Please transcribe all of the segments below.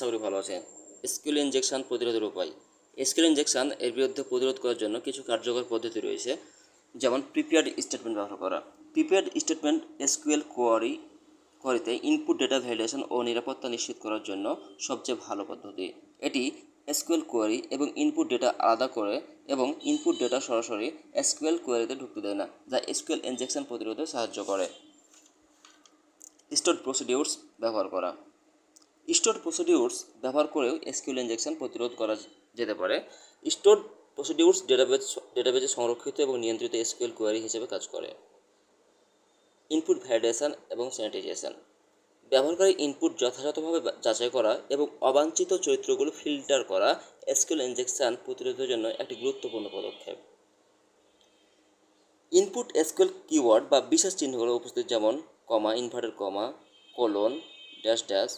আশা ভালো আছেন skill injection প্রতিরোধের উপায়। স্কিল ইনজেকশন এর বিরুদ্ধে প্রতিরোধ করার জন্য কিছু কার্যকর পদ্ধতি রয়েছে, যেমন প্রিপেয়ার্ড স্টেটমেন্ট ব্যবহার করা। প্রিপেয়ার্ড স্টেটমেন্ট এসকিউএল কোয়ারি কোয়ারিতে ইনপুট ডেটা ভ্যালিডেশন ও নিরাপত্তা নিশ্চিত করার জন্য সবচেয়ে ভালো পদ্ধতি। এটি এসকিউএল কোয়ারি এবং ইনপুট ডেটা আলাদা করে এবং ইনপুট ডেটা সরাসরি এসকিউএল কোয়ারিতে ঢুকতে দেয় না, যা এসকিউএল ইনজেকশন প্রতিরোধে সাহায্য করে। স্টোর প্রসিডিউরস ব্যবহার করা। স্টোর প্রসিডিউরস ব্যবহার করেও এসকিউএল ইনজেকশন প্রতিরোধ করা যেতে পারে। স্টোর প্রসিডিউরস ডেটাবেজ ডেটাবেজে সংরক্ষিত এবং নিয়ন্ত্রিত এসকিউএল কোয়ারি হিসেবে কাজ করে। ইনপুট ভ্যালিডেশন এবং স্যানিটাইজেশন। ব্যবহারকারী ইনপুট যথাযথভাবে যাচাই করা এবং অবাঞ্ছিত চরিত্রগুলো ফিল্টার করা এসকিউএল ইনজেকশন প্রতিরোধের জন্য একটি গুরুত্বপূর্ণ পদক্ষেপ। ইনপুট এসকিউএল কিওয়ার্ড বা বিশেষ চিহ্নগুলো উপস্থিত যেমন, comma, inverted comma, colon dash dash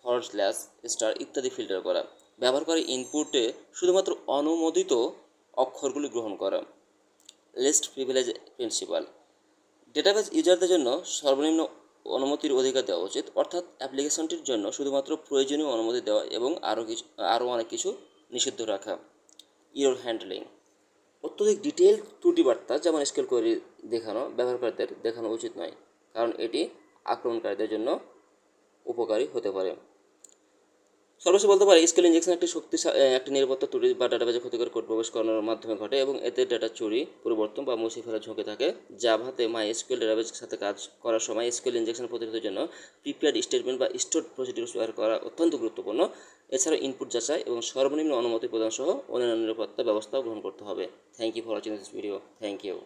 forward slash star ইত্যাদি ফিল্টার করা। ব্যবহারকারী ইনপুটে শুধুমাত্র অনুমোদিত অক্ষরগুলি গ্রহণ করা। লিস্ট প্রিভিলেজ প্রিন্সিপাল ডেটাবেস ইউজারদের জন্য সর্বনিম্ন অনুমতির অধিকার দেওয়া উচিত। অর্থাৎ অ্যাপ্লিকেশনটির জন্য শুধুমাত্র প্রয়োজনীয় অনুমতি দেওয়া এবং আরও কিছু আরও অনেক কিছু নিষিদ্ধ রাখা। ইরোর হ্যান্ডলিং অত্যধিক ডিটেল ত্রুটি বার্তা যেমন স্কেল করে দেখানো, ব্যবহারকারীদের দেখানো উচিত নয়। কারণ এটি আক্রমণকারীদের জন্য উপকারী হতে পারে। সর্বশেষ বলতে পারি, স্কেল ইঞ্জেকশন একটি শক্তিশালী একটি নিরাপত্তা ত্রুটি বা ডাটাবেজে ক্ষতিকর কোড প্রবেশ করানোর মাধ্যমে ঘটে এবং এতে ডাটা চুরি, পরিবর্তন বা মুছে ফেলার ঝুঁকি থাকে। জাভাতে মাই এসকিউএল ডাটাবেজের সাথে কাজ করার সময় এসকিউএল ইঞ্জেকশন প্রতিরোধের জন্য প্রিপেয়ার্ড স্টেটমেন্ট বা স্টোর প্রসিডিউরস ব্যবহার করা অত্যন্ত গুরুত্বপূর্ণ। এছাড়াও ইনপুট যাচাই এবং সর্বনিম্ন অনুমতি প্রদান সহ অন্যান্য নিরাপত্তা ব্যবস্থাও গ্রহণ করতে হবে। Thank you for watching this video thank you